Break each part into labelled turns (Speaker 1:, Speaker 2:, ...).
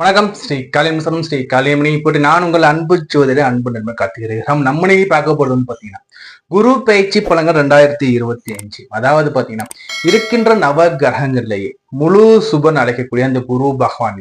Speaker 1: வணக்கம் ஸ்ரீ காளியம்சரம் ஸ்ரீ காளியமணி போட்டு நான் உங்கள் அன்பு சோதரி அன்பு நண்பர் கார்த்திகிறேன் நம்ம இன்னைக்கு பார்க்க போறதுன்னு பாத்தீங்கன்னா குரு பயிற்சி பலங்கள் ரெண்டாயிரத்தி இருபத்தி அஞ்சு. அதாவது பாத்தீங்கன்னா இருக்கின்ற நவ கிரகங்கள்லேயே முழு சுபன் அழைக்கக்கூடிய அந்த குரு பகவான்.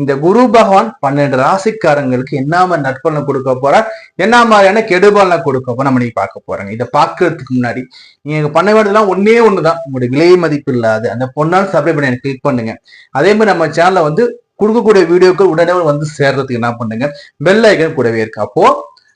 Speaker 1: இந்த குரு பகவான் பன்னெண்டு ராசிக்காரங்களுக்கு என்ன மாதிரி நற்பலனை கொடுக்க போறார்? என்ன மாதிரியான கெடுபலனை கொடுக்க போற நம்ம நீ பார்க்க போறாங்க. இதை பார்க்கறதுக்கு முன்னாடி நீங்க பண்ண வேண்டியதெல்லாம் ஒன்னே ஒண்ணுதான். உங்களுடைய விலை மதிப்பு இல்லாத அந்த பொண்ணால் சப்ளை பண்ணி எனக்கு கிளிக் பண்ணுங்க. அதே மாதிரி நம்ம சேனல்ல வந்து கொடுக்கக்கூடிய வீடியோக்கள் உடனே வந்து சேர்றதுக்கு என்ன பண்ணுங்க? பெல் ஐக்கன் கூடவே இருக்கு. அப்போ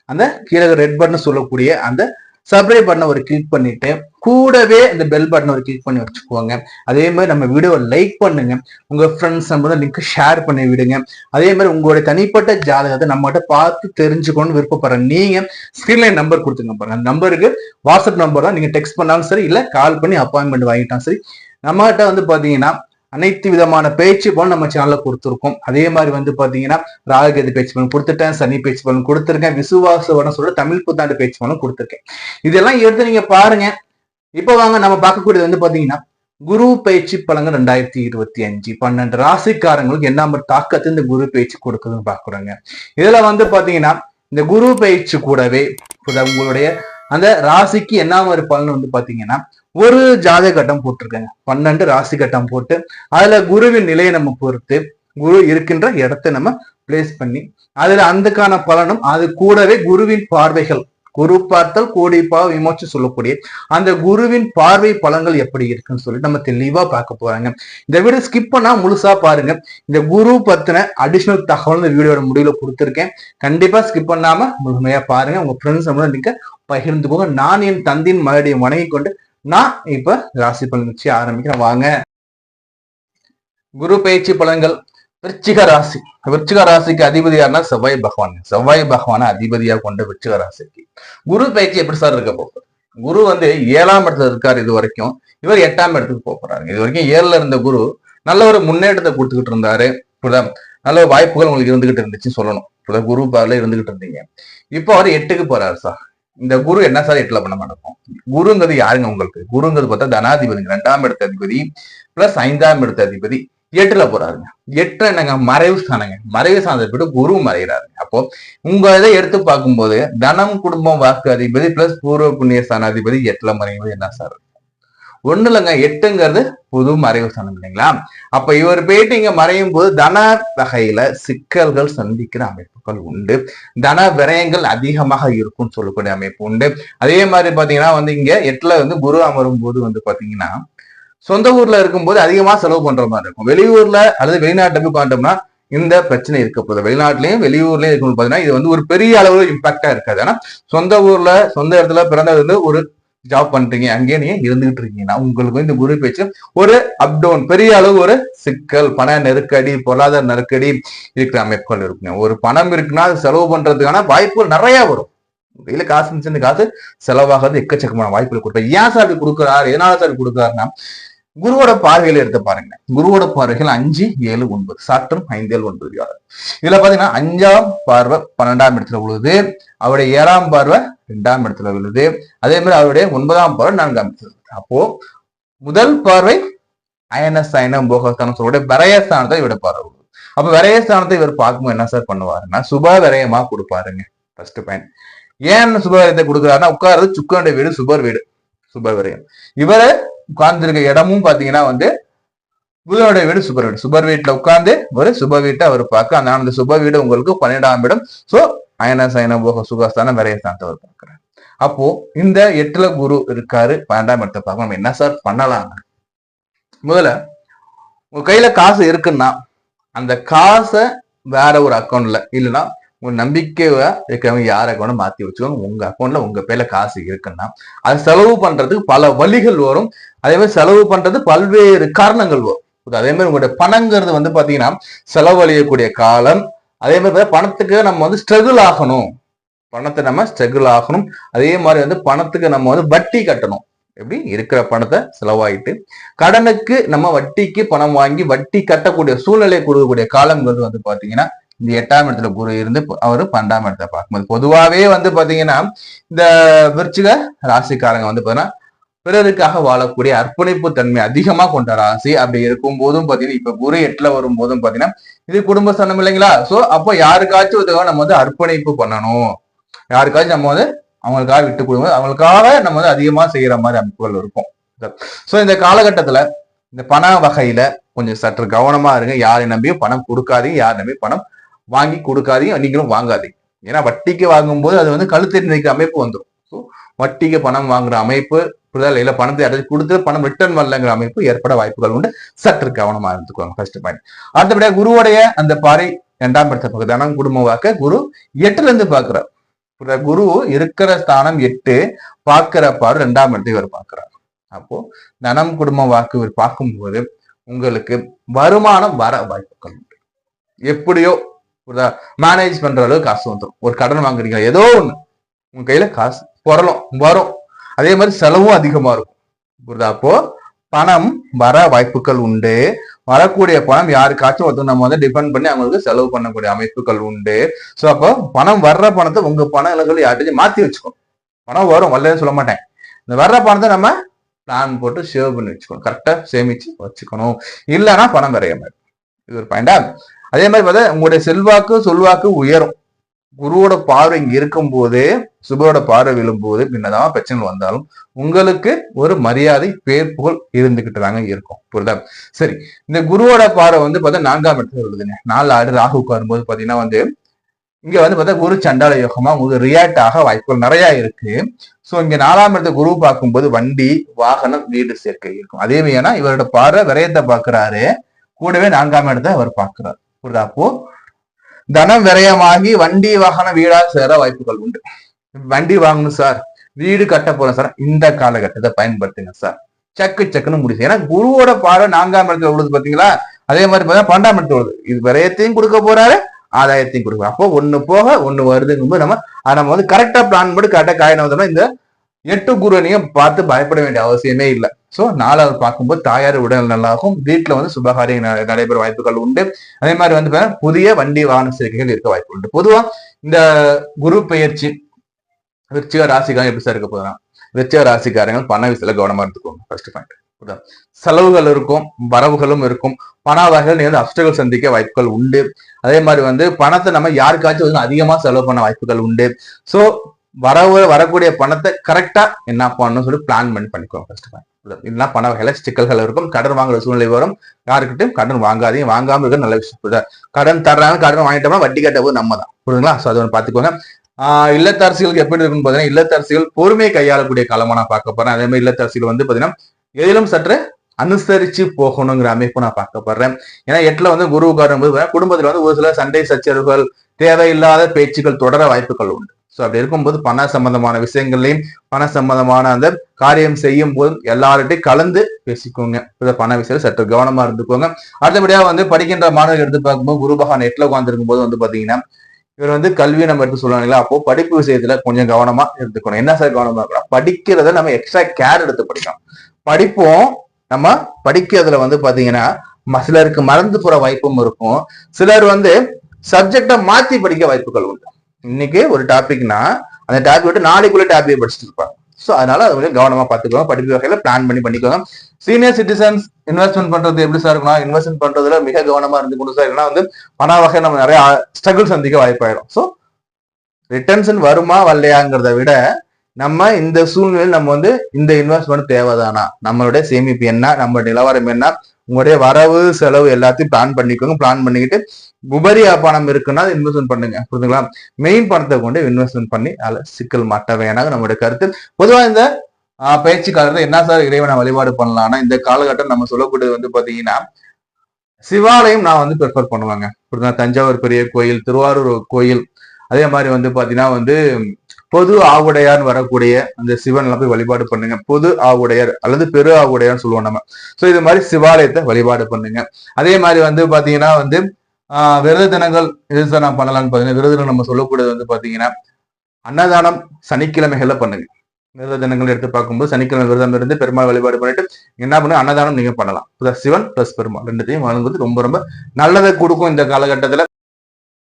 Speaker 1: அந்த கீழே ரெட் பட்டன் சொல்லக்கூடிய அந்த சப்ஸ்கிரைப் பட்டனை ஒரு கிளிக் பண்ணிட்டு கூடவே இந்த பெல் பட்டனை ஒரு கிளிக் பண்ணி வச்சுக்கோங்க. அதே மாதிரி நம்ம வீடியோவை லைக் பண்ணுங்க. உங்க ஃப்ரெண்ட்ஸ் நம்ம லிங்க் ஷேர் பண்ணி விடுங்க. அதே மாதிரி உங்களுடைய தனிப்பட்ட ஜாதகத்தை நம்மகிட்ட பார்த்து தெரிஞ்சுக்கணும்னு விருப்பப்படுற நீங்க ஸ்கிரீன்ல நம்பர் கொடுத்துங்க பாருங்க. அந்த நம்பருக்கு வாட்ஸ்அப் நம்பர் தான். நீங்க டெக்ஸ்ட் பண்ணாலும் சரி இல்ல கால் பண்ணி அப்பாயின்மெண்ட் வாங்கிட்டாலும் சரி நம்மகிட்ட வந்து பாத்தீங்கன்னா அனைத்து விதமான பேச்சு பலன் நம்ம சேனல்ல கொடுத்துருக்கோம். அதே மாதிரி வந்து பாத்தீங்கன்னா ராககதி பேச்சு பலன் கொடுத்துட்டேன் சனி பேச்சு பலன் கொடுத்துருக்கேன் விசுவாச வரம் சொல்ல தமிழ் புத்தாண்டு பேச்சு பலன் கொடுத்துருக்கேன். இதெல்லாம் எடுத்து நீங்க பாருங்க. இப்போ வாங்க நம்ம பார்க்கக்கூடியது வந்து பாத்தீங்கன்னா குரு பயிற்சி பலங்கள் ரெண்டாயிரத்தி இருபத்தி அஞ்சு. பன்னெண்டு ராசிக்காரங்களுக்கு என்ன மாதிரி தாக்கத்தை இந்த குரு பயிற்சி கொடுக்குதுன்னு பாக்குறோங்க இதுல வந்து பாத்தீங்கன்னா இந்த குரு பயிற்சி கூடவே உங்களுடைய அந்த ராசிக்கு என்ன மாதிரி பலன் வந்து பாத்தீங்கன்னா ஒரு ஜாத கட்டம் போட்டிருக்காங்க. பன்னெண்டு ராசி கட்டம் போட்டு அதுல குருவின் நிலையை நம்ம பொறுத்து குரு இருக்கின்ற இடத்தை நம்ம பிளேஸ் பண்ணி அதுல அதுக்கான பலனும் அது கூடவே குருவின் பார்வைகள் குரு பார்த்தல் கோடி பாவ விமோச்சு சொல்லக்கூடிய அந்த குருவின் பார்வை பலங்கள் எப்படி இருக்குன்னு சொல்லி நம்ம தெளிவா பார்க்க போறாங்க. இந்த வீடியோ ஸ்கிப் பண்ணா முழுசா பாருங்க. இந்த குரு பத்தின அடிஷனல் தகவல் இந்த வீடியோட முடிவுல கொடுத்துருக்கேன். கண்டிப்பா ஸ்கிப் பண்ணாம முழுமையா பாருங்க. உங்க ஃப்ரெண்ட்ஸ் நீங்க பகிர்ந்துக்கோங்க. நான் என் தந்தின் மறுபடியும் வணங்கி கொண்டு நான் இப்ப ராசி பலன் வச்சு ஆரம்பிக்கிறேன். வாங்க. குரு பயிற்சி பலன்கள். விருச்சிக ராசி. விருச்சிக ராசிக்கு அதிபதி யாருன்னா செவ்வாய் பகவான். செவ்வாய் பகவான அதிபதியா கொண்ட விருச்சிக ராசிக்கு. குரு பயிற்சி எப்படி சார் இருக்க போகுது? குரு வந்து ஏழாம் இடத்துல இருக்காரு இது வரைக்கும். இவர் எட்டாம் இடத்துக்கு போக போறாரு. இது வரைக்கும் ஏழுல இருந்த குரு நல்ல ஒரு முன்னேற்றத்தை கொடுத்துக்கிட்டு இருந்தாரு. நல்ல வாய்ப்புகள் உங்களுக்கு இருந்துகிட்டு இருந்துச்சு சொல்லணும். குரு பார்ல இருந்துகிட்டு இருந்தீங்க. இப்போ அவர் எட்டுக்கு போறாரு சார். இந்த குரு என்ன சார் எட்டுல பண்ண மாட்டோம்? குருங்கிறது யாருங்க உங்களுக்கு? குருங்கிறது பார்த்தா தனாதிபதி ரெண்டாம் இடத்த அதிபதி பிளஸ் ஐந்தாம் இடத்த அதிபதி. எட்டுல போறாருங்க. எட்டு என்னங்க? மறைவு ஸ்தானங்க. மறைவு ஸ்தானத்தை போட்டு குரு மறைகிறாரு அப்போ உங்க இதை எடுத்து பார்க்கும்போது தனம் குடும்பம் வாக்கு அதிபதி பிளஸ் பூர்வ புண்ணிய ஸ்தானாதிபதி எட்டுல மறைவது என்ன சார்? ஒண்ணு இல்லைங்க எட்டுங்கிறது புது மறைவு சனம் இல்லைங்களா? அப்ப இவர் போயிட்டு இங்க மறையும் போது தன வகையில சிக்கல்கள் சந்திக்கிற அமைப்புகள் உண்டு. தன விரயங்கள் அதிகமாக இருக்கும்னு சொல்லக்கூடிய அமைப்பு உண்டு. அதே மாதிரி பாத்தீங்கன்னா வந்து இங்க எட்டுல வந்து குரு அமரும் போது வந்து பாத்தீங்கன்னா சொந்த ஊர்ல இருக்கும்போது அதிகமா செலவு பண்ற மாதிரி இருக்கும். வெளியூர்ல அல்லது வெளிநாட்டுக்கு போய் பார்த்தோம்னா இந்த பிரச்சனை இருக்க போகுது. வெளிநாட்டிலையும் வெளியூர்லயும் இருக்கும் பாத்தீங்கன்னா இது வந்து ஒரு பெரிய அளவு இம்பாக்டா இருக்காது. ஆனா சொந்த ஊர்ல சொந்த இடத்துல பிறந்தது வந்து ஒரு ஜாப் பண்றீங்க அங்கேயே நீங்க இருந்துகிட்டு இருக்கீங்கன்னா உங்களுக்கு இந்த குரு பேச்சு ஒரு அப் டவுன் பெரிய அளவு ஒரு சிக்கல் பண நெருக்கடி பொருளாதார நெருக்கடி இருக்கிற அமைப்புகள் இருக்குங்க. ஒரு பணம் இருக்குன்னா செலவு பண்றதுக்கான வாய்ப்புகள் நிறைய வரும். கையில காசு இருந்துச்சு காசு செலவாகிறது எக்கச்சக்கமான வாய்ப்புகள் கொடுப்பேன். ஏன் சார் கொடுக்குறாரு? எதனால சார் கொடுக்குறாருன்னா குருவோட பார்வையில எடுத்து பாருங்க. குருவோட பார்வைகள் அஞ்சு ஏழு ஒன்பது. சாற்றும் ஐந்து ஏழு ஒன்பது இதுல பாத்தீங்கன்னா அஞ்சாம் பார்வை பன்னெண்டாம் இடத்துல விழுது. அவருடைய ஏழாம் பார்வை ரெண்டாம் இடத்துல விழுது. அதே மாதிரி அவருடைய ஒன்பதாம் பார்வை நான்காம் இடத்துல அப்போ முதல் பார்வை அயன சயனம் போகஸ்தானம் சொல்லக்கூடிய விரயஸ்தானத்தை இவட பார்வை அப்ப விரயஸ்தானத்தை இவர் பார்க்கும்போது என்ன சார் பண்ணுவாருன்னா சுப விரயமா கொடுப்பாருங்க. ஃபர்ஸ்ட் பாயிண்ட் ஏன் சுப விரயத்தை கொடுக்குறாருன்னா உட்கார்றது சுக்கனுடைய வீடு சுபர் வீடு. சுப விரயம் இவரை உட்கார்ந்துருக்க இடமும் பாத்தீங்கன்னா வந்து புதனுடைய வீடு சுபர் வீடு. சுபர் வீட்டுல உட்கார்ந்து ஒரு சுப வீட்டை அவர் பார்க்க அந்த அந்த சுப வீடு உங்களுக்கு பன்னெண்டாம் இடம். சோ அயன சயன போக சுகஸ்தானம் விரயஸ்தானத்தை அவர் பார்க்கிறார். அப்போ இந்த எட்டுல குரு இருக்காரு. பன்னெண்டாம் இடத்தை பார்க்க நம்ம என்ன சார் பண்ணலாம்? முதல்ல உங்க கையில காசு இருக்குன்னா அந்த காசை வேற ஒரு அக்கௌண்ட்ல இல்லைன்னா உங்க நம்பிக்கையா இருக்கிறவங்க யார் அக்கௌண்ட் மாத்தி வச்சுக்கோங்க. உங்க அக்கௌண்ட்ல உங்க பேர்ல காசு இருக்குன்னா அது செலவு பண்றதுக்கு பல வழிகள் வரும். அதே மாதிரி செலவு பண்றது பல்வேறு காரணங்கள் வரும். அதே மாதிரி உங்களுடைய பணங்கிறது வந்து பாத்தீங்கன்னா செலவழியக்கூடிய காலம். அதே மாதிரி பணத்துக்கு நம்ம வந்து ஸ்ட்ரகிள் ஆகணும். பணத்தை நம்ம ஸ்ட்ரகிள் ஆகணும். அதே மாதிரி வந்து பணத்துக்கு நம்ம வந்து வட்டி கட்டணும். எப்படி? இருக்கிற பணத்தை செலவாயிட்டு கடனுக்கு நம்ம வட்டிக்கு பணம் வாங்கி வட்டி கட்டக்கூடிய சூழ்நிலை கொடுக்கக்கூடிய காலங்கிறது வந்து பாத்தீங்கன்னா இந்த எட்டாம் இடத்துல குரு இருந்து அவர் பன்னெண்டாம் இடத்தை பார்க்கும்போது பொதுவாகவே வந்து பாத்தீங்கன்னா இந்த விருச்சிக ராசிக்காரங்க வந்து பாத்தீங்கன்னா பிறருக்காக வாழக்கூடிய அர்ப்பணிப்பு தன்மை அதிகமா கொண்ட ராசி அப்படி இருக்கும் போதும் பாத்தீங்கன்னா இப்ப குரு எட்டுல வரும் போதும் பாத்தீங்கன்னா இது குடும்ப சனம் இல்லைங்களா? சோ அப்போ யாருக்காச்சும் இதுக்காக நம்ம வந்து அர்ப்பணிப்பு பண்ணணும். யாருக்காச்சும் நம்ம வந்து அவங்களுக்காக விட்டு கொடுங்க அவங்களுக்காக நம்ம வந்து அதிகமா செய்யற மாதிரி அமைப்புகள் இருக்கும். சோ இந்த காலகட்டத்துல இந்த பண வகையில கொஞ்சம் சற்று கவனமா இருங்க. யாரை நம்பியும் பணம் கொடுக்காதீங்க. யார் நம்பி பணம் வாங்கி கொடுக்காதீங்க நீங்களும் வாங்காதீங்க. ஏன்னா வட்டிக்கு வாங்கும்போது அது வந்து கழுத்தெறி நிற்கிற அமைப்பு வந்துடும் ஸோ வட்டிக்கு பணம் வாங்குற அமைப்பு புரிதல் பணத்தை அடைச்சு கொடுத்து பணம் ரிட்டர்ன் வரலங்கிற அமைப்பு ஏற்பட வாய்ப்புகள் உண்டு. சற்று கவனமா இருந்துக்குவாங்க ஃபர்ஸ்ட் பாயிண்ட் அடுத்தபடியாக குருவுடைய அந்த பாறை இரண்டாம் இடத்தை பக்கம் தனம் குடும்ப வாக்க குரு எட்டுல இருந்து பாக்குறார் குரு இருக்கிற ஸ்தானம் எட்டு பார்க்கிற பாரு ரெண்டாம் இடத்தை இவர் பார்க்கிறார். அப்போ தனம் குடும்ப வாக்கு இவர் பார்க்கும்போது உங்களுக்கு வருமானம் வர வாய்ப்புகள் உண்டு. எப்படியோ மேனேஜ் பண்ற அளவுக்கு காசு வந்துடும் ஒரு கடன் வாங்குறீங்க ஏதோ ஒண்ணு. உங்க கையில காசு புரளும் வரும். அதே மாதிரி செலவும் அதிகமா இருக்கும். புரியுதா? அப்போ பணம் வர வாய்ப்புகள் உண்டு. வரக்கூடிய பணம் யாருக்காச்சும் ஒருத்தர் நம்ம வந்து டிபெண்ட் பண்ணி அவங்களுக்கு செலவு பண்ணக்கூடிய அமைப்புகள் உண்டு. ஸோ அப்போ பணம் வர்ற பணத்தை உங்க பண இலக்குகள் யார்கிட்டையும் மாத்தி வச்சுக்கணும். பணம் வரும் வரலன்னு சொல்ல மாட்டேன். இந்த வர்ற பணத்தை நம்ம பிளான் போட்டு சேவ் பண்ணி வச்சுக்கணும். கரெக்டா சேமிச்சு வச்சுக்கணும். இல்லைன்னா பணம் வரைய மாதிரி இது ஒரு பாயிண்டா அதே மாதிரி பார்த்தா உங்களுடைய செல்வாக்கு சொல்வாக்கு உயரும். குருவோட பார்வை இங்க இருக்கும்போது சுபரோட பார்வை விழும்போது பின்னதான் பிரச்சனை வந்தாலும் உங்களுக்கு ஒரு மரியாதை பேர் புகழ் இருந்துகிட்டு தாங்க இருக்கும். புரியுதா? சரி. இந்த குருவோட பார்வை வந்து பார்த்தா நான்காம் இடத்துல உள்ளதுங்க. நாலு ஆறு ராகு வரும்போது பாத்தீங்கன்னா வந்து இங்க வந்து பார்த்தா குரு சண்டால யோகமா உங்களுக்கு ரியாக்ட் ஆக வாய்ப்புகள் நிறைய இருக்கு. சோ இங்க நாலாம் இடத்த குரு பார்க்கும்போது வண்டி வாகனம் வீடு சேர்க்கை இருக்கும். அதே மாதிரினா இவரோட பார்வை விரயத்தை பாக்குறாரு கூடவே நான்காம் இடத்தை அவர் பார்க்கிறார். புரியுதா? அப்போ தனம் விரயமாகி வண்டி வாகனம் வீடா சேர வாய்ப்புகள் உண்டு. வண்டி வாங்கணும் சார். வீடு கட்ட போறோம் சார். இந்த காலகட்டத்தை பயன்படுத்துங்க சார். சக்கு சக்குன்னு முடிச்சு. ஏன்னா குருவோட பாடம் நான்காம் இடத்துல உள்ளது பாத்தீங்களா அதே மாதிரி பார்த்தீங்கன்னா பன்னெண்டாம் இடத்துல உள்ளது. இது விரயத்தையும் கொடுக்க போறாரு ஆதாயத்தையும் கொடுக்குறோம் அப்போ ஒண்ணு போக ஒண்ணு வருதுங்கும்போது நம்ம நம்ம வந்து கரெக்டா பிளான் பண்ணி கரெக்டா காயின வந்தோம்னா இந்த எட்டு குருவனையும் பார்த்து பயப்பட வேண்டிய அவசியமே இல்லை. சோ நாலாவது பார்க்கும்போது தாயார் உடல் நல்லாகும் வீட்டுல வந்து சுபகாரியம் நடைபெற வாய்ப்புகள் உண்டு. அதே மாதிரி வந்து புதிய வண்டி வாகன சேர்க்கைகள் இருக்க வாய்ப்பு உண்டு. பொதுவா இந்த குரு பயிற்சி விருச்சிக ராசிக்காரங்க எப்படி சார் இருக்க போதுனா விருச்சிக ராசிக்காரங்க பண விஷயத்தில் கவனமா இருந்துக்கோங்க ஃபர்ஸ்ட் பாயிண்ட் செலவுகள் இருக்கும் வரவுகளும் இருக்கும். பண வகைகள் நீங்க வந்து அப்டர்கள் சந்திக்க வாய்ப்புகள் உண்டு. அதே மாதிரி வந்து பணத்தை நம்ம யாருக்காச்சும் வந்து அதிகமா செலவு பண்ண வாய்ப்புகள் உண்டு. சோ வரவு வரக்கூடிய பணத்தை கரெக்டா என்ன பண்ணணும்னு சொல்லி பிளான் பண்ணி பண்ணிக்கோங்க ஃபர்ஸ்ட் இதெல்லாம் பண வகையில சிக்கல்கள் இருக்கும். கடன் வாங்குற சூழ்நிலை வரும். யாருக்கிட்டையும் கடன் வாங்காதையும் வாங்காம இருக்க நல்ல விஷயம். கடன் தர்றாங்க கடன் வாங்கிட்டோம்னா வட்டி கட்ட போது நம்ம தான். புரியுதுங்களா? ஸோ அதை பாத்துக்கோங்க. ஆஹ் இல்லத்தரசிகளுக்கு எப்படி இருக்குன்னு பாத்தீங்கன்னா இல்லத்தரசிகள் பொறுமையை கையாளக்கூடிய காலமா நான் பார்க்க போறேன். அதே மாதிரி இல்லத்தரசிகள் வந்து பாத்தீங்கன்னா எதிலும் சற்று அனுசரிச்சு போகணுங்கிற அமைப்பு நான் பார்க்க போறேன். ஏன்னா எட்டுல வந்து குருவுக்காரன் போது குடும்பத்துல வந்து ஒரு சில சண்டை சச்சரவுகள் தேவையில்லாத பேச்சுக்கள் தொடர வாய்ப்புகள் உண்டு. ஸோ அப்படி இருக்கும்போது பண சம்பந்தமான விஷயங்கள்லையும் பண சம்பந்தமான அந்த காரியம் செய்யும் போதும் எல்லார்கிட்டையும் கலந்து பேசிக்கோங்க. பண விஷயம் சற்று கவனமா இருந்துக்கோங்க. அடுத்தபடியாக வந்து படிக்கின்ற மாணவர்கள் எடுத்து பார்க்கும்போது குருபகான் பகவான் உட்காந்துருக்கும் போது வந்து பாத்தீங்கன்னா இவர் வந்து கல்வி நம்ம எடுத்து சொல்லுவாங்களா அப்போ படிப்பு விஷயத்துல கொஞ்சம் கவனமா எடுத்துக்கணும் என்ன சார் கவனமா இருக்கணும்? படிக்கிறத நம்ம எக்ஸ்ட்ரா கேர் எடுத்து படிக்கணும். படிப்போம். நம்ம படிக்கிறதுல வந்து பாத்தீங்கன்னா சிலருக்கு மறந்து போற வாய்ப்பும் இருக்கும். சிலர் வந்து சப்ஜெக்டை மாத்தி படிக்க வாய்ப்புகள் உண்டு. இன்னைக்கு ஒரு டாபிக்னா அந்த டாபிக் விட்டு நாளைக்குள்ள டாபிக் படிச்சுட்டு இருப்பாங்க ஸோ அதனால அதை வந்து கவனமா பார்த்துக்கோங்க. படிப்பு வகையில பிளான் பண்ணி பண்ணிக்கோங்க. சீனியர் சிட்டிசன்ஸ் இன்வெஸ்ட்மெண்ட் பண்றது எப்படி சார் இருக்கணும் இன்வெஸ்ட்மெண்ட் பண்றதுல மிக கவனமா இருந்து சார் ஏன்னா வந்து பண வகை நம்ம நிறைய ஸ்ட்ரகிள் சந்திக்க வாய்ப்பாயிடும். ஸோ ரிட்டர்ன்ஸ் வருமா வரலையாங்கிறத விட நம்ம இந்த சூழ்நிலையில் நம்ம வந்து இந்த இன்வெஸ்ட்மெண்ட் தேவைதானா? நம்மளுடைய சேமிப்பு என்ன? நம்ம நிலவரம் என்ன? உங்களுடைய வரவு செலவு எல்லாத்தையும் பிளான் பண்ணிக்கோங்க. பிளான் பண்ணிக்கிட்டு உபரி பணம் இருக்குன்னா இன்வெஸ்ட்மெண்ட் பண்ணுங்க. புரிஞ்சுங்களா? மெயின் பணத்தை கொண்டு இன்வெஸ்ட்மெண்ட் பண்ணி அதில் சிக்கல் மாட்ட வேணாங்க நம்மளுடைய கருத்து பொதுவாக இந்த பயிற்சி காலத்தில் என்ன சார் இறைவனை வழிபாடு பண்ணலாம்னா இந்த காலகட்டம் நம்ம சொல்லக்கூடியது வந்து பார்த்தீங்கன்னா சிவாலயம் நான் வந்து ப்ரிஃபர் பண்ணுவாங்க. புரியுதா தஞ்சாவூர் பெரிய கோயில் திருவாரூர் கோயில் அதே மாதிரி வந்து பார்த்தீங்கன்னா வந்து பொது ஆவுடையார் வரக்கூடிய அந்த சிவன் எல்லாம் போய் வழிபாடு பண்ணுங்க. பொது ஆவுடையார் அல்லது பெரு ஆவுடையார்னு சொல்லுவோம் நம்ம. சோ இது மாதிரி சிவாலயத்தை வழிபாடு பண்ணுங்க. அதே மாதிரி வந்து பாத்தீங்கன்னா வந்து ஆஹ் விரத தினங்கள் எது நான் பண்ணலாம்னு பாத்தீங்கன்னா விரத நம்ம சொல்லக்கூடியது வந்து பாத்தீங்கன்னா அன்னதானம் சனிக்கிழமைகள்ல பண்ணுங்க. விரத தினங்கள் எடுத்து பார்க்கும்போது சனிக்கிழமை விரதம் இருந்து பெருமாள் வழிபாடு பண்ணிட்டு என்ன பண்ணு அன்னதானம் நீங்க பண்ணலாம். சிவன் பிளஸ் பெருமாள் ரெண்டுத்தையும் வழங்குவது ரொம்ப ரொம்ப நல்லதை கொடுக்கும் இந்த காலகட்டத்துல.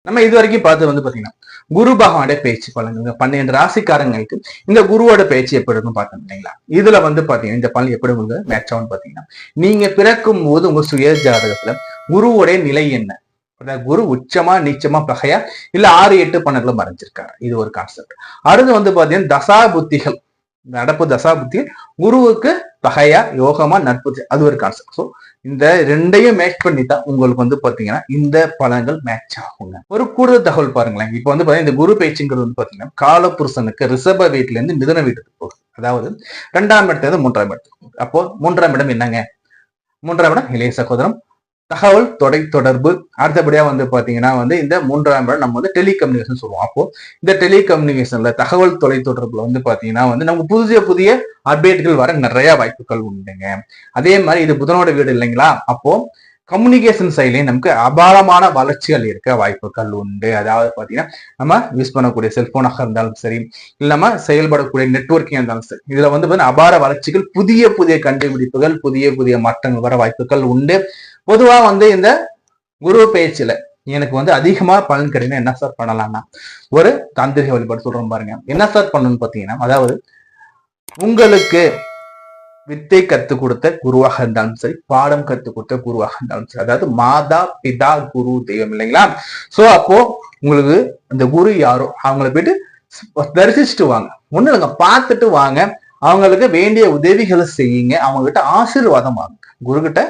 Speaker 1: நம்ம இது வரைக்கும் பார்த்து வந்து பாத்தீங்கன்னா குரு பகவானுடைய பேச்சு பலன்கள் பன்னெண்டு ராசிக்காரங்களுக்கு இந்த குருவோட பேச்சு எப்படி இருக்கும் பார்த்தோம் இல்லைங்களா? இதுல வந்து பாத்தீங்கன்னா இந்த பலன் எப்படி உங்களுக்கு மேட்ச் ஆகும் பாத்தீங்கன்னா நீங்க பிறக்கும் போது உங்க சுய ஜாதகத்துல குருவோடைய நிலை என்ன? குரு உச்சமா நீச்சமா பகையா? இல்ல ஆறு எட்டு பன்னெண்டுல மறைஞ்சிருக்காரு? இது ஒரு கான்செப்ட் அடுத்து வந்து பாத்தீங்கன்னா தசா புத்திகள் நடப்பு தசா புத்தி குருவுக்கு பகையா யோகமா நட்பு அது ஒரு கான்செப்ட் ஸோ இந்த ரெண்டையும் மேட்ச் பண்ணி தான் உங்களுக்கு வந்து பாத்தீங்கன்னா இந்த பலன்கள் மேட்ச் ஆகுங்க. ஒரு கூடுதல் தகவல் பாருங்களேன். இப்போ வந்து பாத்தீங்கன்னா இந்த குரு பேச்சுங்கிறது வந்து பாத்தீங்கன்னா காலபுருஷனுக்கு ரிசர்வ வீட்டுல இருந்து மிதன வீட்டுக்கு போகுது. அதாவது ரெண்டாம் இடத்துல இருந்து மூன்றாம் இடத்துக்கு அப்போ மூன்றாம் இடம் என்னங்க? மூன்றாம் இடம் இளைய சகோதரம் தகவல் தொடை தொடர்பு. அடுத்தபடியா வந்து பாத்தீங்கன்னா வந்து இந்த மூன்றாம் இடம் நம்ம வந்து டெலிகம்யூனிகேஷன் சொல்லுவோம். அப்போ இந்த டெலிகம்யூனிகேஷன்ல தகவல் தொலை தொடர்புல வந்து பாத்தீங்கன்னா வந்து நமக்கு புதிய புதிய அப்டேட்கள் வர நிறைய வாய்ப்புகள் உண்டுங்க. அதே மாதிரி இது புதனோட வீடு இல்லைங்களா? அப்போ கம்யூனிகேஷன் சைட்லயும் நமக்கு அபாரமான வளர்ச்சிகள் இருக்க வாய்ப்புகள் உண்டு. அதாவது பாத்தீங்கன்னா நம்ம யூஸ் பண்ணக்கூடிய செல்போனாக இருந்தாலும் சரி இல்ல நம்ம செயல்படக்கூடிய நெட்ஒர்க்கிங் இருந்தாலும் சரி இதுல வந்து அபார வளர்ச்சிகள் புதிய புதிய கண்டுபிடிப்புகள் புதிய புதிய மாற்றங்கள் வர வாய்ப்புகள் உண்டு. பொதுவா வந்து இந்த குரு பேச்சில் எனக்கு வந்து அதிகமா பலன் கிடைக்கணும் என்ன சார் பண்ணலாம்னா ஒரு தாந்திரிக வழிபாடு சொல்கிறோம் பாருங்க. என்ன சார் பண்ணணும்னு பார்த்தீங்கன்னா அதாவது உங்களுக்கு வித்தை கற்றுக் கொடுத்த குருவாக இருந்தாலும் சரி பாடம் கற்றுக் கொடுத்த குருவாக இருந்தாலும் சரி அதாவது மாதா பிதா குரு தெய்வம் இல்லைங்களா? சோ அப்போ உங்களுக்கு அந்த குரு யாரோ அவங்கள போயிட்டு தரிசிச்சுட்டு வாங்க. ஒன்றும் இல்லைங்க பார்த்துட்டு வாங்க. அவங்களுக்கு வேண்டிய உதவிகளை செய்யுங்க. அவங்க கிட்ட ஆசீர்வாதம் வாங்க. குரு கிட்ட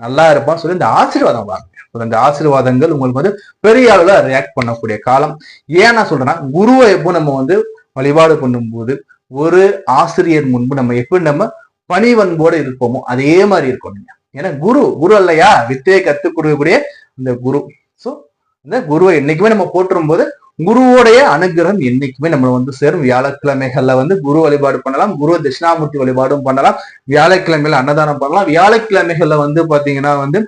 Speaker 1: நல்லா இருப்பான்னு சொல்லி இந்த ஆசீர்வாதம் வாங்க. அந்த ஆசீர்வாதங்கள் உங்களுக்கு வந்து பெரிய அளவில் ரியாக்ட் பண்ணக்கூடிய காலம். ஏன் நான் சொல்றேன்னா குருவை எப்போ நம்ம வந்து வழிபாடு பண்ணும்போது ஒரு ஆசிரியர் முன்பு நம்ம எப்படி நம்ம பணிவன்போடு இருப்போமோ அதே மாதிரி இருக்கும் நீங்க ஏன்னா குரு குரு அல்லையா? வித்தையை கத்துக் கொடுக்கக்கூடிய இந்த குரு. சோ இந்த குருவை என்னைக்குமே நம்ம போற்றும் போது குருவோடைய அனுகிரகம் என்னைக்குமே நம்ம வந்து சேரும். வியாழக்கிழமைகள்ல வந்து குரு வழிபாடு பண்ணலாம். குரு தட்சிணாமூர்த்தி வழிபாடும் பண்ணலாம். வியாழக்கிழமையில அன்னதானம் பண்ணலாம். வியாழக்கிழமைகள்ல வந்து பாத்தீங்கன்னா வந்து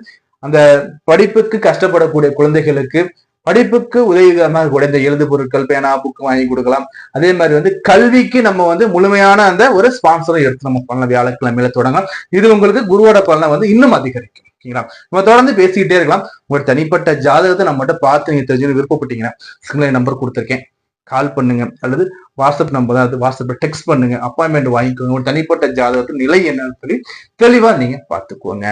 Speaker 1: அந்த படிப்புக்கு கஷ்டப்படக்கூடிய குழந்தைகளுக்கு படிப்புக்கு உதவிகரமாக குறைந்த எழுது பொருட்கள் பேனா புக்கு வாங்கி கொடுக்கலாம். அதே மாதிரி வந்து கல்விக்கு நம்ம வந்து முழுமையான அந்த ஒரு ஸ்பான்சரை எடுத்து நம்ம பண்ணலாம் வியாழக்கிழமையில தொடங்கலாம். இது உங்களுக்கு குருவோட பலனை வந்து இன்னும் அதிகரிக்கும். ஓகேங்களா? நம்ம தொடர்ந்து பேசிக்கிட்டே இருக்கலாம். உங்களோட தனிப்பட்ட ஜாதகத்தை நம்மகிட்ட பார்த்து நீங்க தெரிஞ்சு விருப்பப்பட்டீங்கன்னா சிங்கள நம்பர் கொடுத்துருக்கேன். கால் பண்ணுங்க. அல்லது வாட்ஸ்அப் நம்பர் தான் அது வாட்ஸ்அப்ல டெக்ஸ்ட் பண்ணுங்க. அப்பாயின்மெண்ட் வாங்கிக்கோங்க. ஒரு தனிப்பட்ட ஜாதகத்தின் நிலை என்னன்னு சொல்லி தெளிவா நீங்க பார்த்துக்கோங்க.